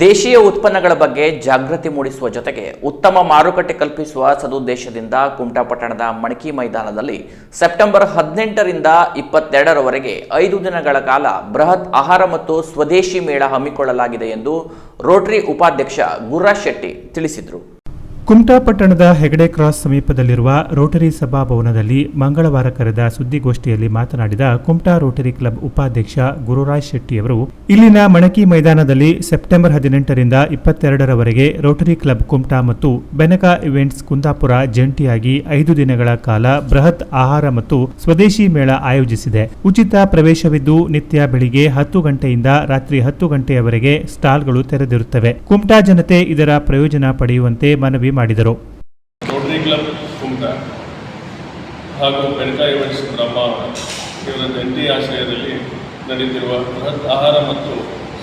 ದೇಶೀಯ ಉತ್ಪನ್ನಗಳ ಬಗ್ಗೆ ಜಾಗೃತಿ ಮೂಡಿಸುವ ಜೊತೆಗೆ ಉತ್ತಮ ಮಾರುಕಟ್ಟೆ ಕಲ್ಪಿಸುವ ಸದುದ್ದೇಶದಿಂದ ಕುಮಟಾ ಪಟ್ಟಣದ ಮಣಕಿ ಮೈದಾನದಲ್ಲಿ ಸೆಪ್ಟೆಂಬರ್ ಹದಿನೆಂಟರಿಂದ ಇಪ್ಪತ್ತೆರಡರವರೆಗೆ ಐದು ದಿನಗಳ ಕಾಲ ಬೃಹತ್ ಆಹಾರ ಮತ್ತು ಸ್ವದೇಶಿ ಮೇಳ ಹಮ್ಮಿಕೊಳ್ಳಲಾಗಿದೆ ಎಂದು ರೋಟರಿ ಉಪಾಧ್ಯಕ್ಷ ಗುರ್ರಾಜ್ ಶೆಟ್ಟಿ ತಿಳಿಸಿದರು. ಕುಮಟಾ ಪಟ್ಟಣದ ಹೆಗಡೆ ಕ್ರಾಸ್ ಸಮೀಪದಲ್ಲಿರುವ ರೋಟರಿ ಸಭಾಭವನದಲ್ಲಿ ಮಂಗಳವಾರ ಕರೆದ ಸುದ್ದಿಗೋಷ್ಠಿಯಲ್ಲಿ ಮಾತನಾಡಿದ ಕುಮಟಾ ರೋಟರಿ ಕ್ಲಬ್ ಉಪಾಧ್ಯಕ್ಷ ಗುರುರಾಜ್ ಶೆಟ್ಟಿಯವರು ಇಲ್ಲಿನ ಮಣಕಿ ಮೈದಾನದಲ್ಲಿ ಸೆಪ್ಟೆಂಬರ್ ಹದಿನೆಂಟರಿಂದ ಇಪ್ಪತ್ತೆರಡರವರೆಗೆ ರೋಟರಿ ಕ್ಲಬ್ ಕುಮಟಾ ಮತ್ತು ಬೆನಕ ಇವೆಂಟ್ಸ್ ಕುಂದಾಪುರ ಜಂಟಿಯಾಗಿ ಐದು ದಿನಗಳ ಕಾಲ ಬೃಹತ್ ಆಹಾರ ಮತ್ತು ಸ್ವದೇಶಿ ಮೇಳ ಆಯೋಜಿಸಿದೆ. ಉಚಿತ ಪ್ರವೇಶವಿದ್ದು ನಿತ್ಯ ಬೆಳಿಗ್ಗೆ ಹತ್ತು ಗಂಟೆಯಿಂದ ರಾತ್ರಿ ಹತ್ತು ಗಂಟೆಯವರೆಗೆ ಸ್ಟಾಲ್ಗಳು ತೆರೆದಿರುತ್ತವೆ. ಕುಮಟಾ ಜನತೆ ಇದರ ಪ್ರಯೋಜನ ಪಡೆಯುವಂತೆ ಮನವಿ ಮಾಡಿದರು. ರೋಟರಿ ಕ್ಲಬ್ ಹಾಗೂ ಇವರ ಜಂಟಿ ಆಶ್ರಯದಲ್ಲಿ ನಡೆಯುತ್ತಿರುವ ಬೃಹತ್ ಆಹಾರ ಮತ್ತು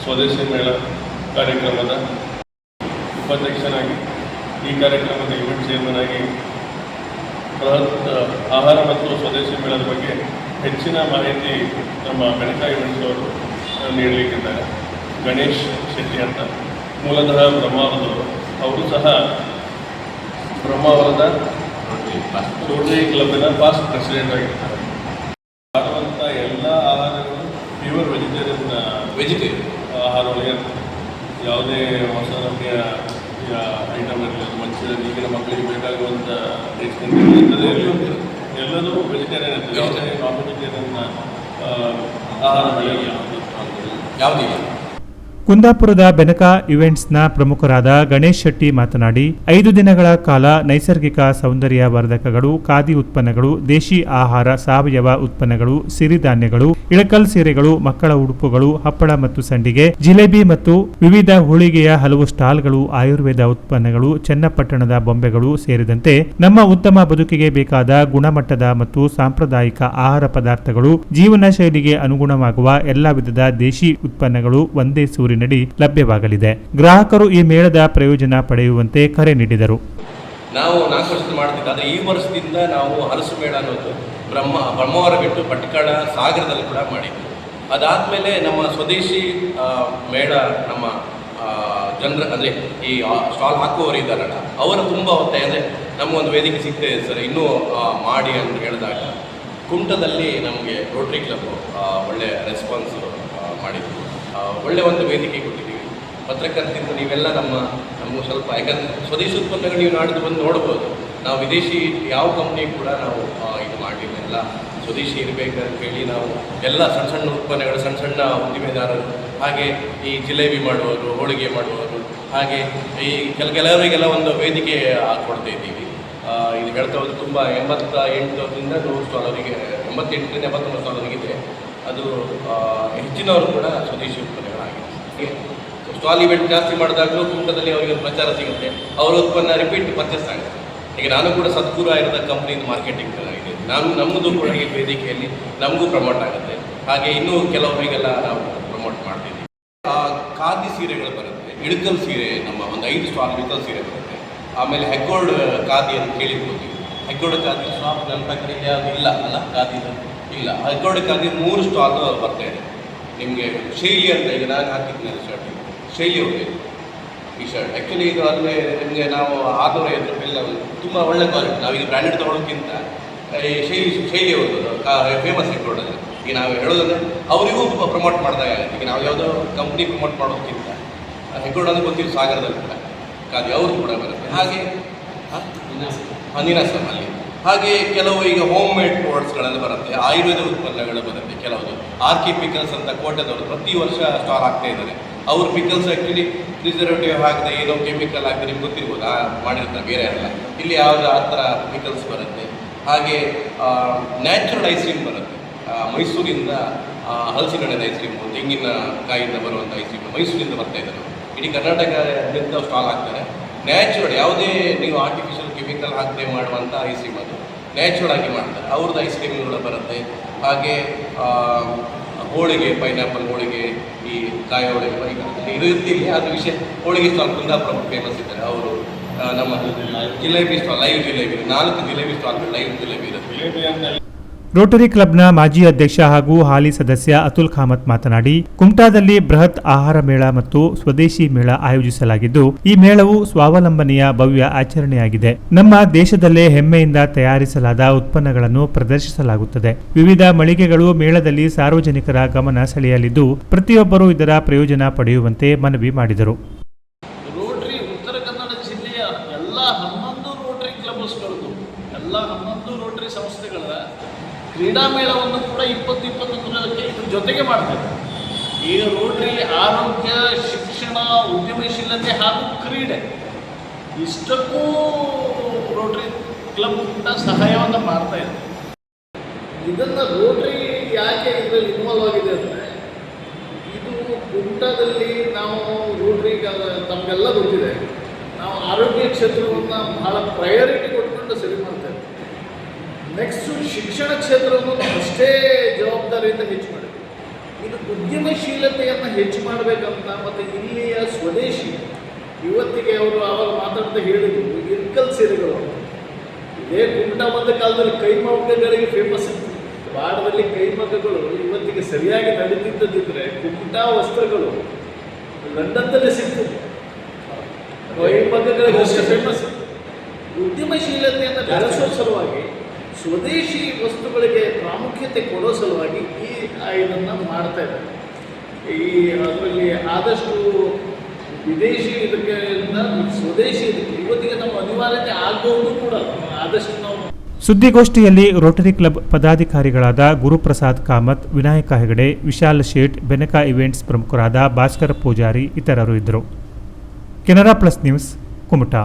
ಸ್ವದೇಶಿ ಮೇಳ ಕಾರ್ಯಕ್ರಮದ ಉಪಾಧ್ಯಕ್ಷನಾಗಿ ಈ ಕಾರ್ಯಕ್ರಮದ ಇವೆಂಟ್ ಚೇರ್ಮನ್ ಆಗಿ ಬೃಹತ್ ಆಹಾರ ಮತ್ತು ಸ್ವದೇಶಿ ಮೇಳದ ಬಗ್ಗೆ ಹೆಚ್ಚಿನ ಮಾಹಿತಿ ನಮ್ಮ ಬೆಳಕ ಇವೆಂಟ್ಸ್ ಅವರು ನೀಡಲಿಕ್ಕಿದ್ದಾರೆ. ಗಣೇಶ್ ಶೆಟ್ಟಿ ಅಂತ ಮೂಲತಃ ಬ್ರಹ್ಮಾವರದವರು ಅವರು ಸಹ ಬ್ರಹ್ಮಾವರದ ರೋಟರಿ ಕ್ಲಬ್ಬಿನ ಪಾಸ್ಟ್ ಪ್ರೆಸಿಡೆಂಟ್ ಆಗಿರ್ತಾರೆ. ಮಾಡುವಂಥ ಎಲ್ಲ ಆಹಾರಗಳು ಪ್ಯೂರ್ ವೆಜಿಟೇರಿಯನ್ ವೆಜಿಟೇರಿಯನ್ ಆಹಾರಗಳಿಗೆ ಯಾವುದೇ ಹೊಸ ನಮಗೆ ಐಟಮ್ ಇರಲಿ ಮಂಚೂರಿಯನ್ ಈಗಿನ ಮಕ್ಕಳಿಗೆ ಬೇಕಾಗುವಂಥ ಇರ್ತದೆ. ಎಲ್ಲದೂ ವೆಜಿಟೇರಿಯನ್ ಇರ್ತದೆ. ಯಾವುದೇ ನಾನ್ ವೆಜಿಟೇರಿಯನ್ ಆಹಾರಗಳಿಲ್ಲ ಯಾವುದಿಲ್ಲ ಕುಂದಾಪುರದ ಬೆನಕ ಇವೆಂಟ್ಸ್ನ ಪ್ರಮುಖರಾದ ಗಣೇಶ್ ಶೆಟ್ಟಿ ಮಾತನಾಡಿ, ಐದು ದಿನಗಳ ಕಾಲ ನೈಸರ್ಗಿಕ ಸೌಂದರ್ಯ ವರ್ಧಕಗಳು, ಖಾದಿ ಉತ್ಪನ್ನಗಳು, ದೇಶಿ ಆಹಾರ, ಸಾವಯವ ಉತ್ಪನ್ನಗಳು, ಸಿರಿಧಾನ್ಯಗಳು, ಇಳಕಲ್ ಸೀರೆಗಳು, ಮಕ್ಕಳ ಉಡುಪುಗಳು, ಹಪ್ಪಳ ಮತ್ತು ಸಂಡಿಗೆ, ಜಿಲೇಬಿ ಮತ್ತು ವಿವಿಧ ಹೋಳಿಗೆಯ ಹಲವು ಸ್ಟಾಲ್ಗಳು, ಆಯುರ್ವೇದ ಉತ್ಪನ್ನಗಳು, ಚನ್ನಪಟ್ಟಣದ ಬೊಂಬೆಗಳು ಸೇರಿದಂತೆ ನಮ್ಮ ಉತ್ತಮ ಬದುಕಿಗೆ ಬೇಕಾದ ಗುಣಮಟ್ಟದ ಮತ್ತು ಸಾಂಪ್ರದಾಯಿಕ ಆಹಾರ ಪದಾರ್ಥಗಳು, ಜೀವನ ಶೈಲಿಗೆ ಅನುಗುಣವಾಗುವ ಎಲ್ಲ ವಿಧದ ದೇಶಿ ಉತ್ಪನ್ನಗಳು ಒಂದೇ ಸೂರಿನಡಿ ಲಭ್ಯವಾಗಲಿದೆ. ಗ್ರಾಹಕರು ಈ ಮೇಳದ ಪ್ರಯೋಜನ ಪಡೆಯುವಂತೆ ಕರೆ ನೀಡಿದರು. ನಾವು ನಾಲ್ಕು ವರ್ಷದ ಮಾಡ್ತಿದ್ದೆ ಆದರೆ ಈ ವರ್ಷದಿಂದ ನಾವು ಹಲಸು ಮೇಳ ಅನ್ನೋದು ಬ್ರಹ್ಮ, ಬ್ರಹ್ಮವರ ಬಿಟ್ಟು ಪಟ್ಕಳ ಸಾಗರದಲ್ಲಿ ಕೂಡ ಮಾಡಿದ್ವಿ. ಅದಾದಮೇಲೆ ನಮ್ಮ ಸ್ವದೇಶಿ ಮೇಳ ನಮ್ಮ ಜನರ ಅಂದರೆ ಈ ಸ್ಟಾಲ್ ಹಾಕುವವರು ಇದ್ದಾರಲ್ಲ, ಅವರು ತುಂಬ ಒತ್ತಾಯ ಅಂದರೆ ನಮಗೊಂದು ವೇದಿಕೆ ಸಿಗ್ತದೆ ಸರ್, ಇನ್ನೂ ಮಾಡಿ ಅಂತ ಹೇಳಿದಾಗ ಕುಂಟದಲ್ಲಿ ನಮಗೆ ರೋಟ್ರಿ ಕ್ಲಬ್ ಒಳ್ಳೆಯ ರೆಸ್ಪಾನ್ಸ್ ಮಾಡಿದ್ರು. ಒಳ್ಳೆ ಒಂದು ವೇದಿಕೆ ಕೊಟ್ಟಿದ್ದೀವಿ. ಪತ್ರಕರ್ತಿಂದ ನೀವೆಲ್ಲ ನಮ್ಮ ನಮಗೂ ಸ್ವಲ್ಪ ಯಾಕಂದರೆ ಸ್ವದೇಶಿ ಉತ್ಪನ್ನಗಳು ನೀವು ನಾಡಿದ್ದು ಬಂದು ನೋಡ್ಬೋದು. ನಾವು ವಿದೇಶಿ ಯಾವ ಕಂಪ್ನಿ ಕೂಡ ನಾವು ಇದು ಮಾಡಲಿಲ್ಲ. ಎಲ್ಲ ಸ್ವದೇಶಿ ಇರಬೇಕಂತ ಹೇಳಿ ನಾವು ಎಲ್ಲ ಸಣ್ಣ ಸಣ್ಣ ಉತ್ಪನ್ನಗಳು, ಸಣ್ಣ ಸಣ್ಣ ಉದ್ದಿಮೆದಾರರು, ಹಾಗೆ ಈ ಜಿಲೇಬಿ ಮಾಡುವವರು, ಹೋಳಿಗೆ ಮಾಡುವವರು, ಹಾಗೆ ಈ ಕೆಲ, ಕೆಲವರಿಗೆಲ್ಲ ಒಂದು ವೇದಿಕೆ ಕೊಡ್ತಾ ಇದ್ದೀವಿ. ಇದು ಹೇಳ್ತಾ ಹೋದ್ರೆ ತುಂಬ ಎಂಬತ್ತ ಎಂಟರಿಂದ ನೂರು ಸ್ಟಾಲರಿಗೆ ಎಂಬತ್ತೆಂಟರಿಂದ ಎಂಬತ್ತೊಂಬತ್ತು ಸ್ಟಾಲರಿಗಿದೆ ಅದು ಹೆಚ್ಚಿನವರು ಕೂಡ ಸ್ವದೇಶಿ ಉತ್ಪನ್ನಗಳಾಗಿದೆ ಸ್ಟಾಲ್ ಇವೆಂಟ್ ಜಾಸ್ತಿ ಮಾಡಿದಾಗಲೂ ಕುಂಟದಲ್ಲಿ ಅವರಿಗೆ ಪ್ರಚಾರ ಸಿಗುತ್ತೆ. ಅವರ ಉತ್ಪನ್ನ ರಿಪೀಟ್ ಪರ್ಚೇಸ್ ಆಗುತ್ತೆ. ಈಗ ನಾನು ಕೂಡ ಸದ್ಗುರು ಇರದ ಕಂಪ್ನಿದು ಮಾರ್ಕೆಟಿಂಗ್ ಆಗಿದೆ ನಾನು, ನಮ್ಮದು ಕೂಡ ಈ ವೇದಿಕೆಯಲ್ಲಿ ನಮಗೂ ಪ್ರಮೋಟ್ ಆಗುತ್ತೆ. ಹಾಗೆ ಇನ್ನೂ ಕೆಲವರಿಗೆಲ್ಲ ನಾವು ಪ್ರಮೋಟ್ ಮಾಡ್ತೀವಿ. ಖಾದಿ ಸೀರೆಗಳು ಬರುತ್ತೆ. ಇಳಕಲ್ ಸೀರೆ ನಮ್ಮ ಒಂದು ಐದು ಸ್ಟಾಲ್ ಇಳಕಲ್ ಸೀರೆ ಬರುತ್ತೆ. ಆಮೇಲೆ ಹೆಗ್ಗೋಲ್ಡ್ ಖಾದಿ ಅಂತ ಕೇಳಿರ್ಬೋದು. ನೀವು. ಹೆಗ್ಗೋಲ್ಡ್ ಖಾದಿ ಸ್ಟಾಪ್ ನನ್ನ ಪ್ರಕಾರ ಯಾವುದು ಇಲ್ಲ ಅಲ್ಲ ಖಾದಿದು. ಇಲ್ಲ ಖಾದಿ ಮೂರು ಸ್ಟಾಲ್ ಬರ್ತಾ ಇದೆ. ನಿಮಗೆ ಶೈಲಿ ಅಂತ ಈಗ ನಾನು ಹಾಕಿದ್ದೀನಿ ಶರ್ಟ್. ಶೈಲಿ ಹೋಗಿದೆ. ಈ ಶರ್ಟ್. ಆ್ಯಕ್ಚುಲಿ ಇದು ಅಂದರೆ ನಿಮಗೆ ನಾವು ಆರ್ನೂರ ಐವತ್ತು ರೂಪಾಯಿ ತುಂಬ ಒಳ್ಳೆ ಕ್ವಾಲಿಟಿ ನಾವು ಈಗ ಬ್ರ್ಯಾಂಡೆಡ್ ತೊಗೊಳೋಕ್ಕಿಂತ ಈ ಶೈಲಿ ಶೈಲಿ ಹೋಗೋದು ಫೇಮಸ್ ಹೆಗ್ಗೋಲ್ಡಲ್ಲಿ ಈಗ ನಾವು ಹೇಳೋದಂದ್ರೆ ಅವರಿಗೂ ಪ್ರಮೋಟ್ ಮಾಡಿದಾಗ ಈಗ ನಾವು ಯಾವುದೋ ಕಂಪ್ನಿ ಪ್ರಮೋಟ್ ಮಾಡೋದಕ್ಕಿಂತ ಹೆಗ್ಗೋಡ್ ಅಂದ್ರೆ ಗೊತ್ತಿರೋ ಸಾಗರದಲ್ಲಿ ಕೂಡ. ಕಾದಿ ಅವ್ರದ್ದು ಕೂಡ ಬರುತ್ತೆ. ಹಾಗೆ ಹಾಂ? ನೀನಾಸಂ ಅಲ್ಲಿ. ಹಾಗೆ ಕೆಲವು ಈಗ ಹೋಮ್ ಮೇಡ್ ಪ್ರಾಡಕ್ಟ್ಸ್ಗಳಲ್ಲಿ ಬರುತ್ತೆ ಆಯುರ್ವೇದ ಉತ್ಪನ್ನಗಳು ಬರುತ್ತೆ ಕೆಲವು. ಆರ್ ಕೆ ಪಿಕಲ್ಸ್ ಅಂತ ಕೋಟೆದವರು ಪ್ರತಿ ವರ್ಷ ಸ್ಟಾಲ್ ಆಗ್ತಾ ಇದ್ದಾರೆ. ಅವ್ರ ಪಿಕಲ್ಸ್ ಆ್ಯಕ್ಚುಲಿ ಪ್ರಿಸರ್ವೇಟಿವ್ ಹಾಕದೆ ಏನೋ ಕೆಮಿಕಲ್ ಆಗಿದೆ ನಿಮ್ಗೆ ಗೊತ್ತಿರ್ಬೋದು ಆ ಮಾಡಿರ್ತಾರೆ ಬೇರೆ ಅಲ್ಲ ಇಲ್ಲಿ ಯಾವುದು ಆ ಥರ ಪಿಕಲ್ಸ್ ಬರುತ್ತೆ. ಹಾಗೆ ನ್ಯಾಚುರಲ್ ಐಸ್ ಕ್ರೀಮ್ ಬರುತ್ತೆ. ಮೈಸೂರಿಂದ ಆ, ಹಲಸಿನ ಹಣ್ಣಿನ ಐಸ್ ಕ್ರೀಮು ತೆಂಗಿನ ಕಾಯಿಂದ ಬರುವಂಥ ಐಸ್ ಕ್ರೀಮ್ ಮೈಸೂರಿಂದ ಬರ್ತಾ ಇದ್ದಾರೆ. ಇಡೀ ಕರ್ನಾಟಕದಿಂದ ಸ್ಟಾಲ್ ಆಗ್ತಾರೆ. ನ್ಯಾಚುರಲ್ ಯಾವುದೇ ನೀವು ಆರ್ಟಿಫಿಷಿಯಲ್ ಕೆಮಿಕಲ್ ಹಾಕದೆ ಮಾಡುವಂಥ ಐಸ್ ಕ್ರೀಮ್ ನ್ಯಾಚುರಲ್ ಆಗಿ ಮಾಡ್ತಾರೆ. ಅವ್ರದ್ದು ಐಸ್ ಕ್ರೀಮ್ಗಳು ಬರುತ್ತೆ. ಹಾಗೆ ಹೋಳಿಗೆ ಪೈನಾಪಲ್ ಹೋಳಿಗೆ, ಈ ಕಾಯಿ ಹೋಳಿಗೆ ಇದು ಇರ್ತಿಲ್ಲ ಅದು ವಿಷಯ ಹೋಳಿಗೆ ಸ್ಟಾಲ್ ಕುಂದಾಪುರ ಫೇಮಸ್ ಇದ್ದಾರೆ. ಅವರು ನಮ್ಮ ಜಿಲೇಬಿ ಸ್ಟಾಲ್ ಲೈವ್ ಜಿಲೇಬಿ, ನಾಲ್ಕು ಜಿಲೇಬಿ ಸ್ಟಾಲ್ ಲೈವ್ ಜಿಲೇಬಿ ಇರುತ್ತೆ. ರೋಟರಿ ಕ್ಲಬ್ನ ಮಾಜಿ ಅಧ್ಯಕ್ಷ ಹಾಗೂ ಹಾಲಿ ಸದಸ್ಯ ಅತುಲ್ ಖಾಮತ್ ಮಾತನಾಡಿ, ಕುಮಟಾದಲ್ಲಿ ಬೃಹತ್ ಆಹಾರ ಮೇಳ ಮತ್ತು ಸ್ವದೇಶಿ ಮೇಳ ಆಯೋಜಿಸಲಾಗಿದ್ದು, ಈ ಮೇಳವು ಸ್ವಾವಲಂಬನೆಯ ಭವ್ಯ ಆಚರಣೆಯಾಗಿದೆ. ನಮ್ಮ ದೇಶದಲ್ಲೇ ಹೆಮ್ಮೆಯಿಂದ ತಯಾರಿಸಲಾದ ಉತ್ಪನ್ನಗಳನ್ನು ಪ್ರದರ್ಶಿಸಲಾಗುತ್ತದೆ. ವಿವಿಧ ಮಳಿಗೆಗಳು ಮೇಳದಲ್ಲಿ ಸಾರ್ವಜನಿಕರ ಗಮನ ಸೆಳೆಯಲಿದ್ದು, ಪ್ರತಿಯೊಬ್ಬರೂ ಇದರ ಪ್ರಯೋಜನ ಪಡೆಯುವಂತೆ ಮನವಿ ಮಾಡಿದರು. ಎಲ್ಲ ಹನ್ನೊಂದು ರೋಟರಿ ಸಂಸ್ಥೆಗಳ ಕ್ರೀಡಾ ಮೇಳವನ್ನು ಕೂಡ ಇಪ್ಪತ್ತು ಇಪ್ಪತ್ತೊಂದರಕ್ಕೆ ಇದ್ರ ಜೊತೆಗೆ ಮಾಡ್ತಾರೆ. ಈಗ ರೋಟ್ರಿ ಆರೋಗ್ಯ, ಶಿಕ್ಷಣ, ಉದ್ಯಮಶೀಲತೆ ಹಾಗೂ ಕ್ರೀಡೆ ಇಷ್ಟಕ್ಕೂ ರೋಟ್ರಿ ಕ್ಲಬ್ ಕೂಡ ಸಹಾಯವನ್ನು ಮಾಡ್ತಾ ಇದೆ. ಇದನ್ನು ರೋಟ್ರಿ ಯಾಕೆ ಇದರಲ್ಲಿ ಇನ್ವಾಲ್ವ್ ಆಗಿದೆ ಅಂದರೆ ಇದು ಕುಂಟದಲ್ಲಿ ನಾವು ರೋಟ್ರಿ ತಮಗೆಲ್ಲ ಗೊತ್ತಿದೆ. ನಾವು ಆರೋಗ್ಯ ಕ್ಷೇತ್ರವನ್ನು ಬಹಳ ಪ್ರಯಾರಿಟಿ ಕೊಟ್ಕೊಂಡು ಸರಿ ಮಾಡ್ತೇವೆ. ನೆಕ್ಸ್ಟು ಶಿಕ್ಷಣ ಕ್ಷೇತ್ರವನ್ನು ನಾವು ಅಷ್ಟೇ ಜವಾಬ್ದಾರಿಯಿಂದ ಹೆಚ್ಚು ಮಾಡಿದ್ವಿ ಇದು ಉದ್ಯಮಶೀಲತೆಯನ್ನು ಹೆಚ್ಚು ಮಾಡಬೇಕಂತ ಮತ್ತು ಇಲ್ಲಿಯ ಸ್ವದೇಶಿ ಇವತ್ತಿಗೆ ಅವರು ಆವಾಗ ಮಾತಾಡ್ತಾ ಹೇಳಿದ್ರು ಇರ್ಕಲ್ ಸೇರಿಗಳು. ಇದೇ ಕುಂಟ ಬಂದ ಕಾಲದಲ್ಲಿ ಕೈಮಗ್ಗಗಳಿಗೆ ಫೇಮಸ್ ಇತ್ತು. ಭಾರತದಲ್ಲಿ ಕೈಮಗ್ಗಗಳು ಇವತ್ತಿಗೆ ಸರಿಯಾಗಿ ನಡೀತಿದ್ದದಿದ್ರೆ ಕುಮಟಾ ವಸ್ತ್ರಗಳು ಲಂಡನ್ದಲ್ಲೇ ಸಿಗ್ತದೆ ಕೈಮಗ್ಗಗಳಿಗೆ ಅಷ್ಟೇ ಫೇಮಸ್ ಉದ್ಯಮಶೀಲತೆಯನ್ನು ಬೆಳೆಸೋ ಸಲುವಾಗಿ ಸ್ವದೇಶಿ ವಸ್ತುಗಳಿಗೆ ಪ್ರಾಮುಖ್ಯತೆ ಕೊಡೋ ಸಲುವಾಗಿ ಈ ಇದನ್ನು ಮಾಡ್ತಾ ಇದ್ದಾರೆ. ಈ ಅದರಲ್ಲಿ ಆದಷ್ಟು ವಿದೇಶಿ ಇದಕ್ಕೆ ಸ್ವದೇಶಿ ಇದಕ್ಕೆ ಇವತ್ತಿಗೆ ನಮ್ಮ ಅನಿವಾರ್ಯತೆ ಆಗಬಹುದು ಕೂಡ. ಆದಷ್ಟು ನಾವು ಸುದ್ದಿಗೋಷ್ಠಿಯಲ್ಲಿ ರೋಟರಿ ಕ್ಲಬ್ ಪದಾಧಿಕಾರಿಗಳಾದ ಗುರುಪ್ರಸಾದ್ ಕಾಮತ್, ವಿನಾಯಕ ಹೆಗಡೆ, ವಿಶಾಲ್ ಶೇಟ್, ಬೆನಕ ಇವೆಂಟ್ಸ್ ಪ್ರಮುಖರಾದ ಭಾಸ್ಕರ ಪೂಜಾರಿ ಇತರರು ಇದ್ದರು. Canara plus news, Kumta.